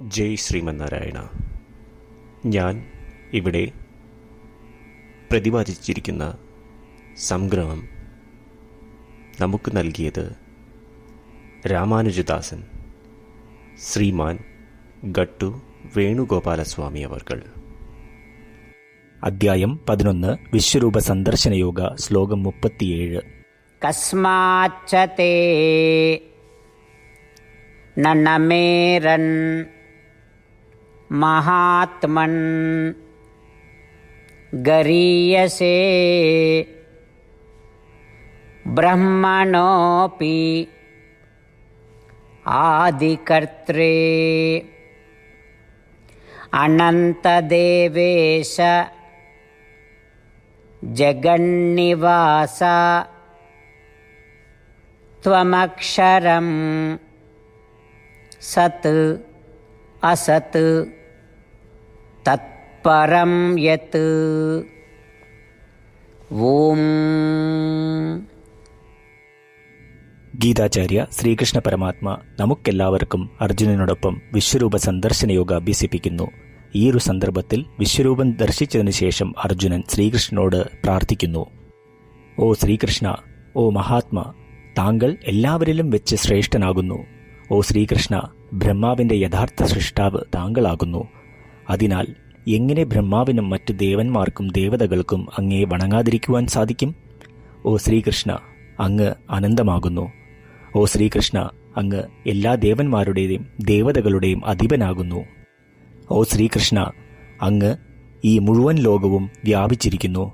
ജയ് ശ്രീമന്നാരായണ. ഞാൻ ഇവിടെ പ്രതിപാദിച്ചിരിക്കുന്ന സംഗ്രഹം നമുക്ക് നൽകിയത് രാമാനുജദാസൻ ശ്രീമാൻ ഗട്ടു വേണുഗോപാലസ്വാമി അവർകൾ. അധ്യായം പതിനൊന്ന് വിശ്വരൂപ സന്ദർശന യോഗ ശ്ലോകം മുപ്പത്തിയേഴ്. കസ്മാച്ചേ നമേരൻ महात्मन्। गरीयसे ब्रह्मणोऽपि आदिकर्त्रे। अनन्तदेवेश जगन्निवास त्वमक्षरं सत् असत् तत्परं यत् ॐ ഗീതാചാര്യ ശ്രീകൃഷ്ണ പരമാത്മ നമുക്കെല്ലാവർക്കും അർജുനനോടൊപ്പം വിശ്വരൂപ സന്ദർശന യോഗ അഭ്യസിപ്പിക്കുന്നു ഈ ഒരു സന്ദർഭത്തിൽ വിശ്വരൂപം ദർശിച്ചതിനു ശേഷം അർജുനൻ ശ്രീകൃഷ്ണനോട് പ്രാർത്ഥിക്കുന്നു ഓ ശ്രീകൃഷ്ണ ഓ മഹാത്മാ താങ്കൾ എല്ലാവരിലും വെച്ച് ശ്രേഷ്ഠനാകുന്നു ഓ ശ്രീകൃഷ്ണ ബ്രഹ്മാവിന്റെ യഥാർത്ഥ സൃഷ്ടാവ് താങ്കളാകുന്നു അതിനാൽ എങ്ങനെ ബ്രഹ്മാവിനും മറ്റു ദേവന്മാർക്കും ദേവതകൾക്കും അങ്ങേ വണങ്ങാതിരിക്കുവാൻ സാധിക്കും? ഓ ശ്രീകൃഷ്ണ അങ്ങ് അനന്തമാകുന്നു. ഓ ശ്രീകൃഷ്ണ അങ്ങ് എല്ലാ ദേവന്മാരുടെയും ദേവതകളുടെയും അധിപനാകുന്നു. ഓ ശ്രീകൃഷ്ണ അങ്ങ് ഈ മുഴുവൻ ലോകവും വ്യാപിച്ചിരിക്കുന്നു.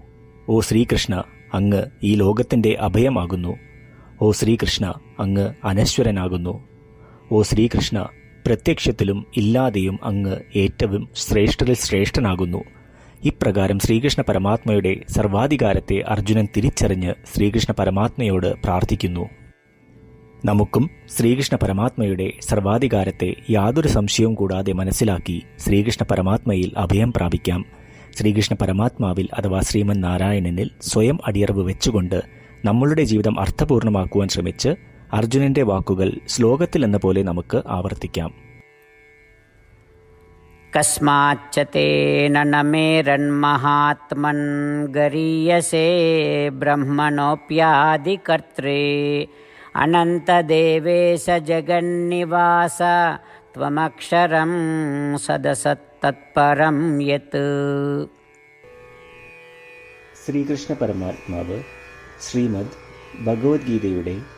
ഓ ശ്രീകൃഷ്ണ അങ്ങ് ഈ ലോകത്തിന്റെ അഭയമാകുന്നു. ഓ ശ്രീകൃഷ്ണ അങ്ങ് അനശ്വരനാകുന്നു. ഓ ശ്രീകൃഷ്ണ പ്രത്യക്ഷത്തിലും ഇല്ലാതെയും അങ്ങ് ഏറ്റവും ശ്രേഷ്ഠരിൽ ശ്രേഷ്ഠനാകുന്നു. ഇപ്രകാരം ശ്രീകൃഷ്ണ പരമാത്മയുടെ സർവാധികാരത്തെ അർജുനൻ തിരിച്ചറിഞ്ഞ് ശ്രീകൃഷ്ണ പരമാത്മയോട് പ്രാർത്ഥിക്കുന്നു. നമുക്കും ശ്രീകൃഷ്ണ പരമാത്മയുടെ സർവാധികാരത്തെ യാതൊരു സംശയവും കൂടാതെ മനസ്സിലാക്കി ശ്രീകൃഷ്ണ പരമാത്മയിൽ അഭയം പ്രാപിക്കാം. ശ്രീകൃഷ്ണ പരമാത്മാവിൽ അഥവാ ശ്രീമൻ നാരായണനിൽ സ്വയം അടിയറവ് വെച്ചുകൊണ്ട് നമ്മളുടെ ജീവിതം അർത്ഥപൂർണമാക്കുവാൻ ശ്രമിച്ച് അർജുനന്റെ വാക്കുകൾ ശ്ലോകത്തിലെന്ന പോലെ നമുക്ക് ആവർത്തിക്കാം. കസ്മാച്ചതേന നമേരന്മഹാത്മൻ ഗരീയസേ ബ്രഹ്മണോപ്യാദികർത്തേ അനന്തദേവേ സ ജഗന്നിവാസ ത്വമക്ഷരം സദസത്തത്പരം യത്. ശ്രീകൃഷ്ണ പരമാത്മാവ് ശ്രീമദ് ഭഗവത്ഗീതയുടെ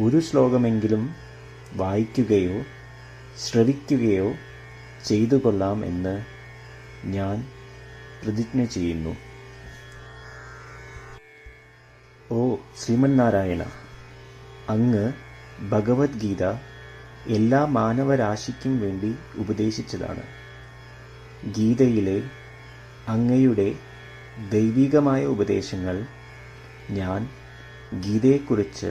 ഒരു ശ്ലോകമെങ്കിലും വായിക്കുകയോ ശ്രവിക്കുകയോ ചെയ്തു കൊള്ളാം എന്ന് ഞാൻ പ്രതിജ്ഞ ചെയ്യുന്നു. ഓ ശ്രീമന്നാരായണ അങ്ങ് ഭഗവത്ഗീത എല്ലാ മാനവരാശിക്കും വേണ്ടി ഉപദേശിച്ചതാണ്. ഗീതയിലെ അങ്ങയുടെ ദൈവികമായ ഉപദേശങ്ങൾ ഞാൻ ഗീതയെക്കുറിച്ച്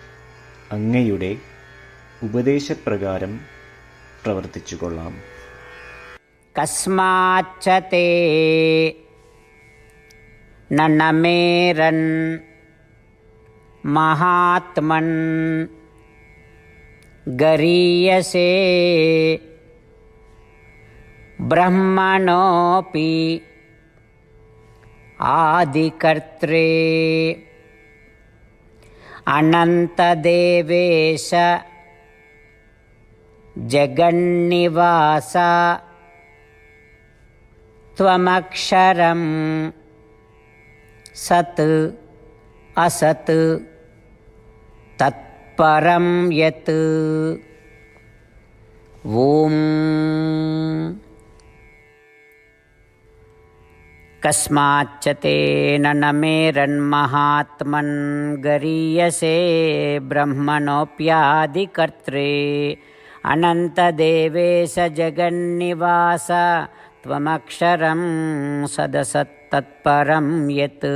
അങ്ങയുടെ ഉപദേശപ്രകാരം പ്രവർത്തിച്ചു കൊള്ളാം കസ്മാച്ചതേ നണമേരൻ മഹാത്മൻ ഗരീയസേ ബ്രഹ്മണോപി ആദികർത്രേ अनन्तदेवेश जगन्निवास त्वमक्षरं सत् असत् तत्परं यत् ॐ कस्माच्च तेन न मेरन्महात्मन् गरीयसे ब्रह्मणोऽप्यादिकर्त्रे। अनन्तदेवेश जगन्निवास त्वमक्षरं सदसत्तत्परं यत्